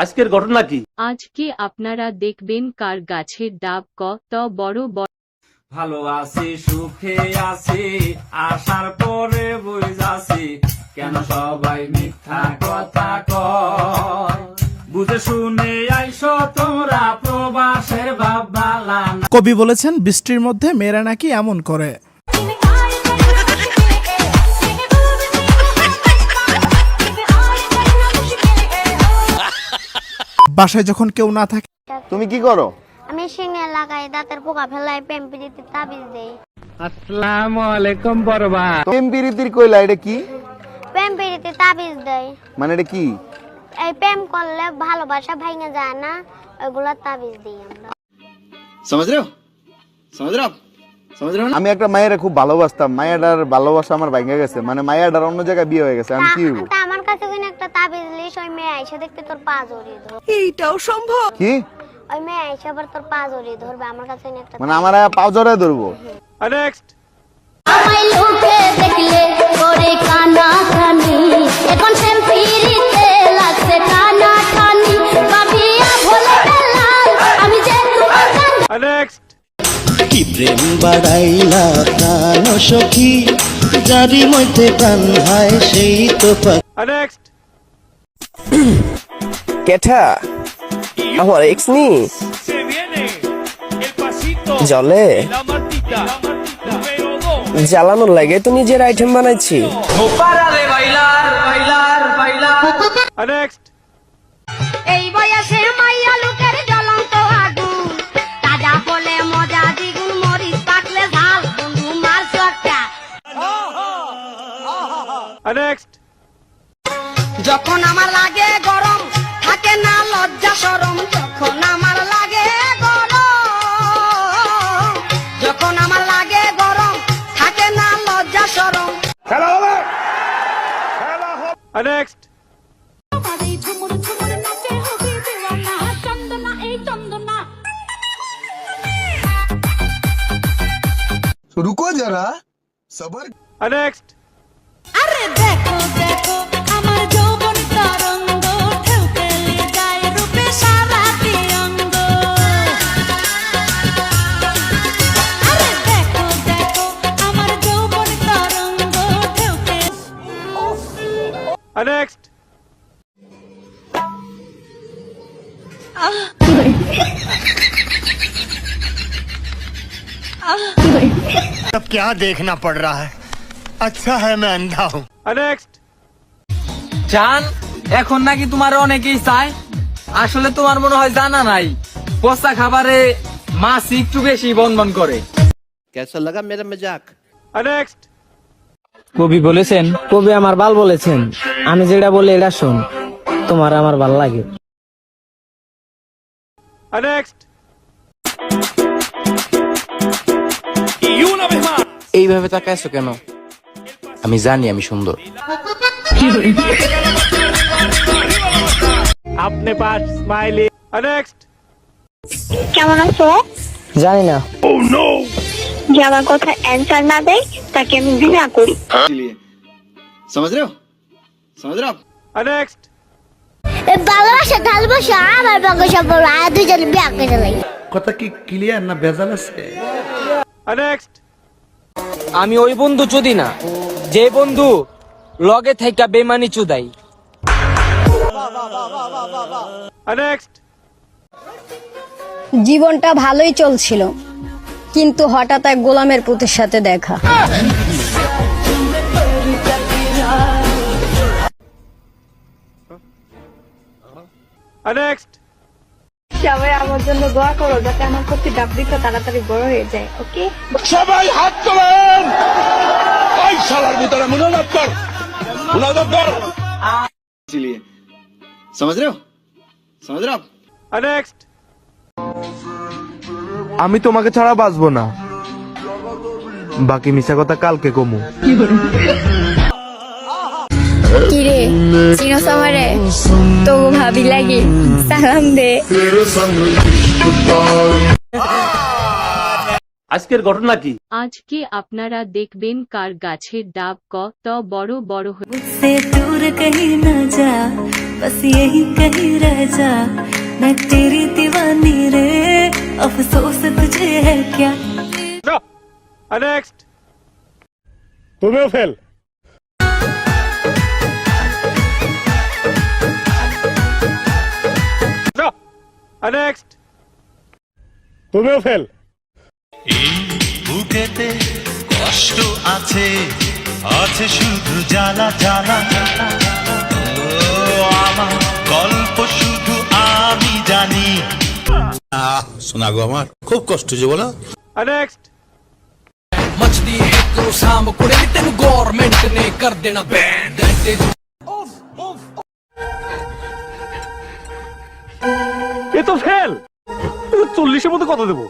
আজকের ঘটনা কি? আজকে আপনারা দেখবেন কার গাছের ডাব কত বড় বড় ভালো আছি সুখে আছি আসার পরে বুঝাছি কেন সবাই মিথ্যা কথা কয়? বুঝে শুনে আইসো তোমরা প্রবাসের বাবালা কবি বলেছেন বৃষ্টির মধ্যে মেয়েরা নাকি এমন করে। বাসায় যখন কেউ না থাকে তুমি কি করো? আমি শিঙে লাগাই দাঁতের পোকা ফেলাই পেম্পিরিতে তাবিজ দেই। আসসালামু আলাইকুম বরবা ভাই। পেম্পিরিতির কইলা এটা কি? পেম্পিরিতে তাবিজ দেই। মানে এটা কি? এই পেম করলে ভালোবাসা ভাঙে যায় না ওগুলা তাবিজ দেই আমরা। সমাজ রে সমাজ রে আমি একটা মায়ের খুব ভালোবাসতাম মায়াডার ভালোবাসা আমার ভাঙে গেছে মানে মায়াডার অন্য জায়গায় বিয়ে হয়ে গেছে আমি কি আইসা দেখতে তোর পা জড়িয়ে ধর কি? ওই মেয়ে আইসা আবার তোর পা জড়িয়ে ধরবে আমার কাছে একটা মানে আমার পাও জড়ায় ধরবো। নেক্সট আমায় লোকে দেখলে করে কানা কানি এখন সেম্পিরিতে লাগছে টানা টানি ভাবিয়া ভোলে বেলাল আমি যে তোমার কান নেক্সট কি প্রেম বাড়াইলা প্রাণ সখী? যারি মধ্যে প্রাণ হয় সেই তো নেক্সট কেঠা আমার এক্স নি জলে। জ্বালানোর লাগে তো নিজের আইটেম বানাইছি। নেক্সট লাগে গরম থাকে না লজ্জা সরম যখন আমার লাগে গরম যখন আমার লাগে গরম থাকে না লজ্জা সরম নেক্সট रुको जरा सबर নেক্সট আরে দেখো দেখো अब क्या देखना पड़ रहा है अच्छा है मैं अंधा हूँ নেক্সট জান এখন নাকি তোমার অনেকেই চায় আসলে তোমার মনে হয় জানা নাই পচা খাবারে মাছ একটু বেশি বনবন করে कैसा लगा मेरा मजाक নেক্সট কবি বলেছেন কবি আমার বাল বলেছেন আমি যেটা বলি এটা শোন তোমার আমার ভাল লাগে নেক্সট এইভাবে তাকাইছো কেন আমি জানি আমি সুন্দর আপনি পাস স্মাইলি নেক্সট কেমন আছো জানি না যে আমার কথা অ্যান্সার না দেয় তাকে আমি ঘৃণা করি लिए समझ रहे हो समझ रहे हो आप নেক্সট ভালোবাসা ভালোবাসা আমার বাগসা বড় আর দুজন বিয়া করে লাই কথা কি ক্লিয়ার না ভেজাল আছে? নেক্সট আমি ওই বন্ধু চুদি না যে বন্ধু লগে থাইকা বেমানি চুদাই। নেক্সট জীবনটা ভালোই চলছিল কিন্তু হঠাৎ এক গোলামের পুতের সাথে দেখা। সবাই আমার জন্য দোয়া করো যাতে আমার প্রতি ডাবলিটা তাড়াতাড়ি বড় হয়ে যায় ওকে इसीलिए समझ रहे हो समझ रहे हो आप নেক্সট আমি তোমাকে ছাড়া বাঁচবো না বাকি মিশা কথা কালকে কমু কিরে চিনোস আমারে তো ভাবি লাগে সালাম দে আজকের ঘটনা কি আজকে আপনারা দেখবেন কার গাছের ডাব কত বড় বড় হয়ে से दूर कहीं न जा बस यही कहीं रह जा मैं तेरी दीवानी रे अफसोस तुझे है क्या নেক্সট তুমিও ফেল নেক্সট তুমিও ফেল বুকেতে কষ্ট আছে আছে শুধু জ্বালা জ্বালা ও আমার গল্প শুধু আমি জানি শোনা গো আমার খুব কষ্ট যে বলো নেক্সট ਮੱਚਦੀ ਇੱਕ ਨੂੰ ਸਾਂਭ ਕੁੜੇ ਵੀ ਤੈਨੂੰ ਗਵਰਨਮੈਂਟ ਨੇ ਕਰ ਦੇਣਾ ਬੈਂਡ এ তো ফেল। চল্লিশের মধ্যে কত দেবো?